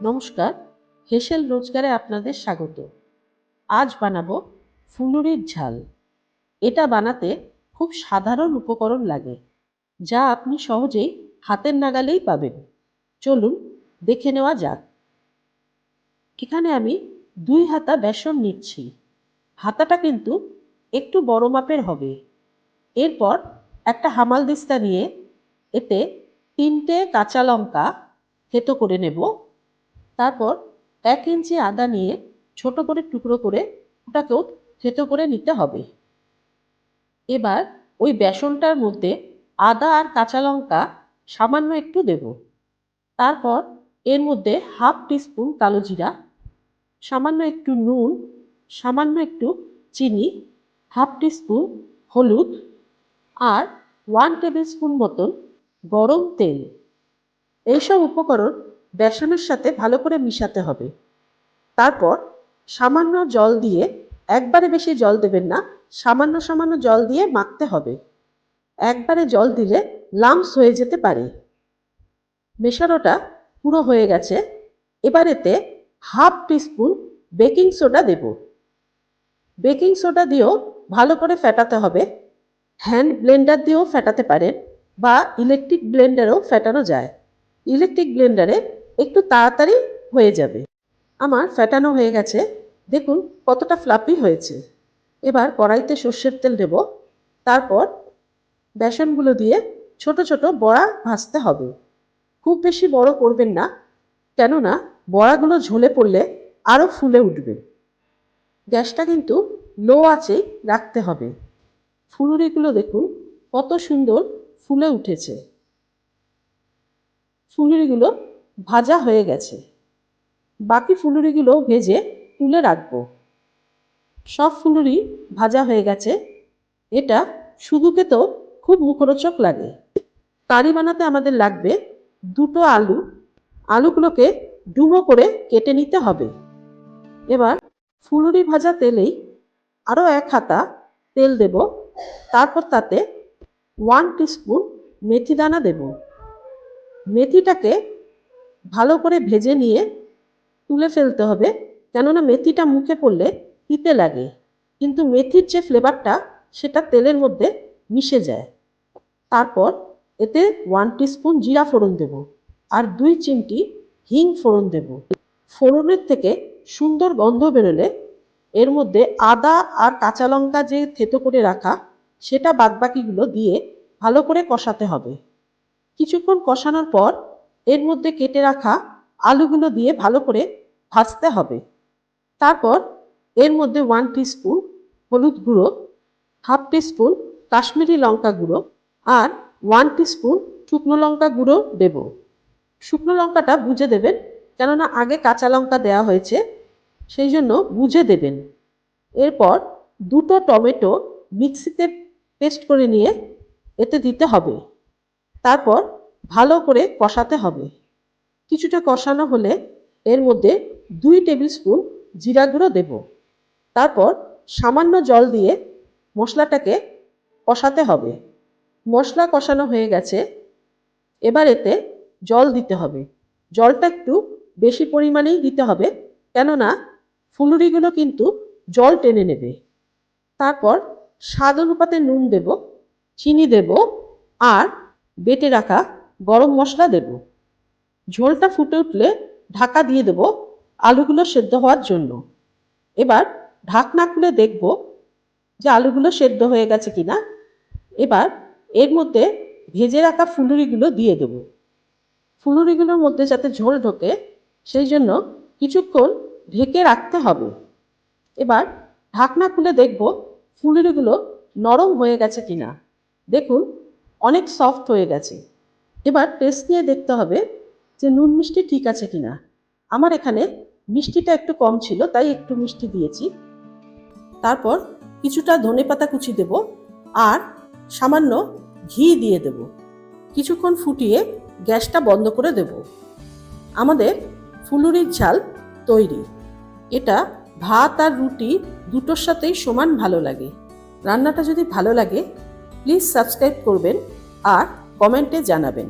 নমস্কার, হেসেল রোজগারে আপনাদের স্বাগত। আজ বানাবো ফুলুরির ঝাল। এটা বানাতে খুব সাধারণ উপকরণ লাগে, যা আপনি সহজেই হাতের নাগালেই পাবেন। চলুন দেখে নেওয়া যাক। এখানে আমি দুই হাতা বেসন নিচ্ছি। হাতাটা কিন্তু একটু বড় মাপের হবে। এরপর একটা হামাল দিস্তা নিয়ে এতে তিনটে কাঁচা লঙ্কা থেতো করে নেব। তারপর এক ইঞ্চি আদা নিয়ে ছোট করে টুকরো করে ওটাকেও থেতো করে নিতে হবে। এবার ওই বেসনটার মধ্যে আদা আর কাঁচা লঙ্কা সামান্য একটু দেব। তারপর এর মধ্যে হাফ টিস্পুন কালো জিরা, সামান্য একটু নুন, সামান্য একটু চিনি, হাফ টিস্পুন হলুদ আর ওয়ান টেবিল স্পুন মতন গরম তেল। এইসব উপকরণ বেসনের সাথে ভালো করে মিশাতে হবে। তারপর সামান্য জল দিয়ে, একবারে বেশি জল দেবেন না, সামান্য সামান্য জল দিয়ে মাখতে হবে। একবারে জল দিলে লামস হয়ে যেতে পারে। মেশানোটা পুরো হয়ে গেছে। এবার এতে হাফ টিস্পুন বেকিং সোডা দেব। বেকিং সোডা দিয়েও ভালো করে ফেটাতে হবে। হ্যান্ড ব্লেন্ডার দিয়েও ফেটাতে পারেন বা ইলেকট্রিক ব্লেন্ডারেও ফেটানো যায়। ইলেকট্রিক ব্লেন্ডারে একটু তাড়াতাড়ি হয়ে যাবে। আমার ফ্যাটানো হয়ে গেছে। দেখুন কতটা ফ্লাপি হয়েছে। এবার কড়াইতে সর্ষের তেল দেব। তারপর বেসনগুলো দিয়ে ছোট ছোট বড়া ভাজতে হবে। খুব বেশি বড় করবেন না, কেননা বড়াগুলো ঝোলে পড়লে আরও ফুলে উঠবে। গ্যাসটা কিন্তু লো আঁচেই রাখতে হবে। ফুলুরিগুলো দেখুন কত সুন্দর ফুলে উঠেছে। ফুলুরিগুলো ভাজা হয়ে গেছে। বাকি ফুলুরিগুলো ভেজে তুলে রাখব। সব ফুলুরি ভাজা হয়ে গেছে। এটা শুধু খেতেও খুব মুখরোচক লাগে। কারি বানাতে আমাদের লাগবে দুটো আলু। আলুগুলোকে ডুবো করে কেটে নিতে হবে। এবার ফুলুরি ভাজা তেলেই আরও এক হাতা তেল দেব। তারপর তাতে ওয়ান টিস্পুন মেথি দানা দেব। মেথিটাকে ভালো করে ভেজে নিয়ে তুলে ফেলতে হবে। কেননা মেথিটা মুখে পড়লে তিতে লাগে। কিন্তু মেথির যে ফ্লেভারটা সেটা তেলের মধ্যে মিশে যায়। তারপর এতে ওয়ান টিস্পুন জিরা ফোড়ন দেব আর দুই চিমটি হিং ফোড়ন দেব। ফোড়নের থেকে সুন্দর গন্ধ বেরোলে এর মধ্যে আদা আর কাঁচা লঙ্কা যে থেতো করে রাখা, সেটা বাদবাকিগুলো দিয়ে ভালো করে কষাতে হবে। কিছুক্ষণ কষানোর পর এর মধ্যে কেটে রাখা আলুগুলো দিয়ে ভালো করে ভাজতে হবে। তারপর এর মধ্যে ওয়ান টিস্পুন হলুদ গুঁড়ো হাফ টিস্পুন কাশ্মীরি লঙ্কা গুঁড়ো আর ওয়ান টিস্পুন শুকনো লঙ্কা গুঁড়ো দেব। শুকনো লঙ্কাটা বুঝে দেবেন, কেননা আগে কাঁচা লঙ্কা দেওয়া হয়েছে, সেই জন্য বুঝে দেবেন। এরপর দুটো টমেটো মিক্সিতে পেস্ট করে নিয়ে এতে দিতে হবে। তারপর ভালো করে কষাতে হবে। কিছুটা কষানো হলে এর মধ্যে দুই টেবিল স্পুন জিরা গুঁড়ো দেব। তারপর সামান্য জল দিয়ে মশলাটাকে কষাতে হবে। মশলা কষানো হয়ে গেছে। এবার এতে জল দিতে হবে। জলটা একটু বেশি পরিমাণেই দিতে হবে, কেননা ফুলুরিগুলো কিন্তু জল টেনে নেবে। তারপর স্বাদ অনুপাতে নুন দেব, চিনি দেব আর বেটে রাখা গরম মশলা দেব। ঝোলটা ফুটে উঠলে ঢাকা দিয়ে দেব আলুগুলো সেদ্ধ হওয়ার জন্য। এবার ঢাকনা খুলে দেখব যে আলুগুলো সেদ্ধ হয়ে গেছে কিনা। এবার এর মধ্যে ভেজে রাখা ফুলুরিগুলো দিয়ে দেব। ফুলুরিগুলোর মধ্যে যাতে ঝোল ঢোকে, সেই জন্য কিছুক্ষণ ঢেকে রাখতে হবে। এবার ঢাকনা খুলে দেখব ফুলুরিগুলো নরম হয়ে গেছে কিনা। দেখুন, অনেক সফট হয়ে গেছে। এবার টেস্ট নিয়ে দেখতে হবে যে নুন মিষ্টি ঠিক আছে কিনা। আমার এখানে মিষ্টিটা একটু কম ছিল, তাই একটু মিষ্টি দিয়েছি। তারপর কিছুটা ধনেপাতা কুচি দেব আর সামান্য ঘি দিয়ে দেব। কিছুক্ষণ ফুটিয়ে গ্যাসটা বন্ধ করে দেব। আমাদের ফুলুরির ঝাল তৈরি। এটা ভাত আর রুটি দুটোর সাথেই সমান ভালো লাগে। রান্নাটা যদি ভালো লাগে প্লিজ সাবস্ক্রাইব করবেন আর কমেন্টে জানাবেন।